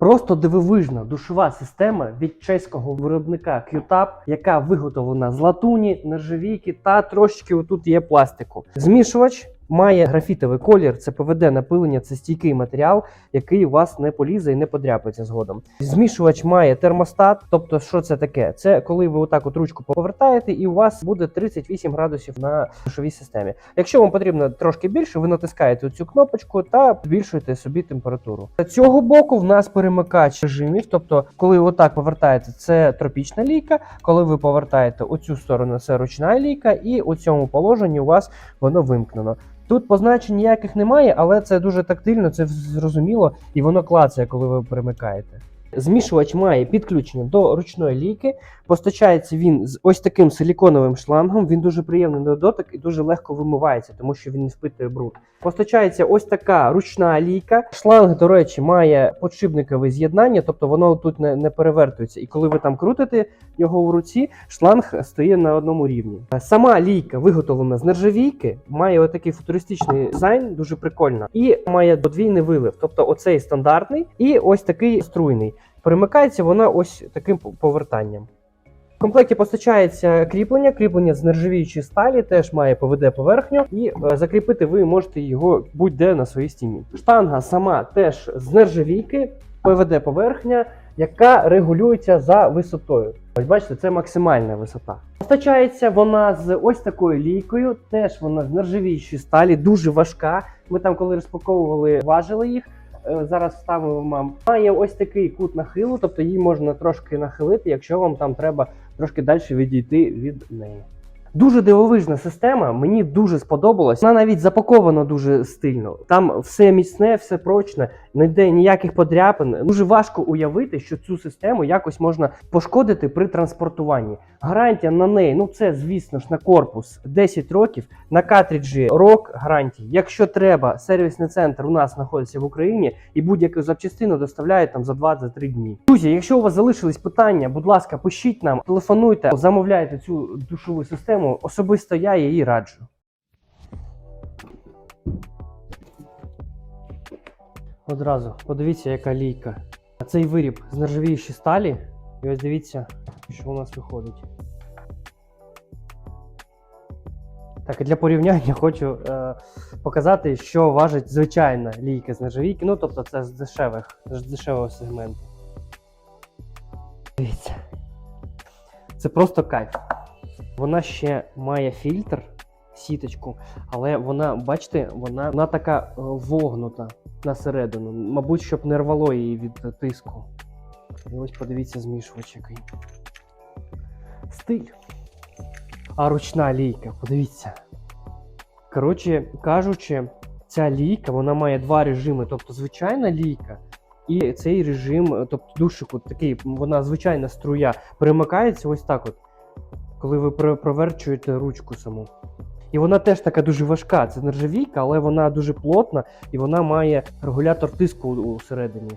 Просто дивовижна душова система від чеського виробника QTAP, яка виготовлена з латуні, нержавійки та трошечки отут є пластику. Змішувач має графітовий колір, це ПВД напилення, це стійкий матеріал, який у вас не полізе і не подряпається згодом. Змішувач має термостат. Тобто, що це таке? Це коли ви отак от ручку повертаєте, і у вас буде 38 градусів на душовій системі. Якщо вам потрібно трошки більше, ви натискаєте цю кнопочку та збільшуєте собі температуру. З цього боку в нас перемикач режимів. Тобто, коли отак повертаєте, це тропічна лійка. Коли ви повертаєте оцю сторону, це ручна лійка, і у цьому положенні у вас воно вимкнено. Тут позначень ніяких немає, але це дуже тактильно, це зрозуміло, і воно клацає, коли ви перемикаєте. Змішувач має підключення до ручної лійки. Постачається він з ось таким силіконовим шлангом. Він дуже приємний на дотик і дуже легко вимивається, тому що він не впитує бруд. Постачається ось така ручна лійка. Шланг, до речі, має подшипникове з'єднання, тобто воно тут не, не перевертується. І коли ви там крутите його в руці, шланг стає на одному рівні. Сама лійка виготовлена з нержавійки, має отакий футуристичний дизайн, дуже прикольно, і має подвійний вилив. Тобто, оцей стандартний і ось такий струйний. Перемикається вона ось таким повертанням. В комплекті постачається кріплення, кріплення з нержавіючої сталі, теж має ПВД поверхню, і е, закріпити ви можете його будь-де на своїй стіні. Штанга сама теж з нержавійки, ПВД поверхня, яка регулюється за висотою. Ось бачите, це максимальна висота. Постачається вона з ось такою лійкою, теж вона з нержавіючої сталі, дуже важка. Ми там, коли розпаковували, важили їх. Е, Зараз вставимо вам. Має ось такий кут нахилу, тобто її можна трошки нахилити, якщо вам там треба трошки далі відійти від неї. Дуже дивовижна система, мені дуже сподобалось. Вона навіть запакована дуже стильно. Там все міцне, все прочне, ніде ніяких подряпин. Дуже важко уявити, що цю систему якось можна пошкодити при транспортуванні. Гарантія на неї, ну це звісно ж на корпус 10 років, на картриджі рок гарантії. Якщо треба, сервісний центр у нас знаходиться в Україні і будь-яку запчастину доставляють там за 2-3 дні. Друзі, якщо у вас залишились питання, будь ласка, пишіть нам, телефонуйте, замовляйте цю душову систему. Особисто я її раджу. Одразу подивіться, яка лійка. А цей виріб з нержавіючої сталі. І ось дивіться, що у нас виходить. Так, і для порівняння хочу е, показати, що важить звичайна лійка з нержавійки. Ну, тобто це з дешевих, з дешевого сегменту. Дивіться. Це просто кайф. Вона ще має фільтр, сіточку, але вона, бачите, вона, вона така е, вогнута на середину. Мабуть, щоб не рвало її від тиску. І ось подивіться змішувач який. Стиль. А ручна лійка, подивіться. Коротше кажучи, ця лійка вона має два режими. Тобто звичайна лійка і цей режим, е, тобто душик, от такий, вона звичайна струя, перемикається ось так от, коли ви проверчуєте ручку саму. І вона теж така дуже важка. Це нержавійка, але вона дуже плотна і вона має регулятор тиску усередині.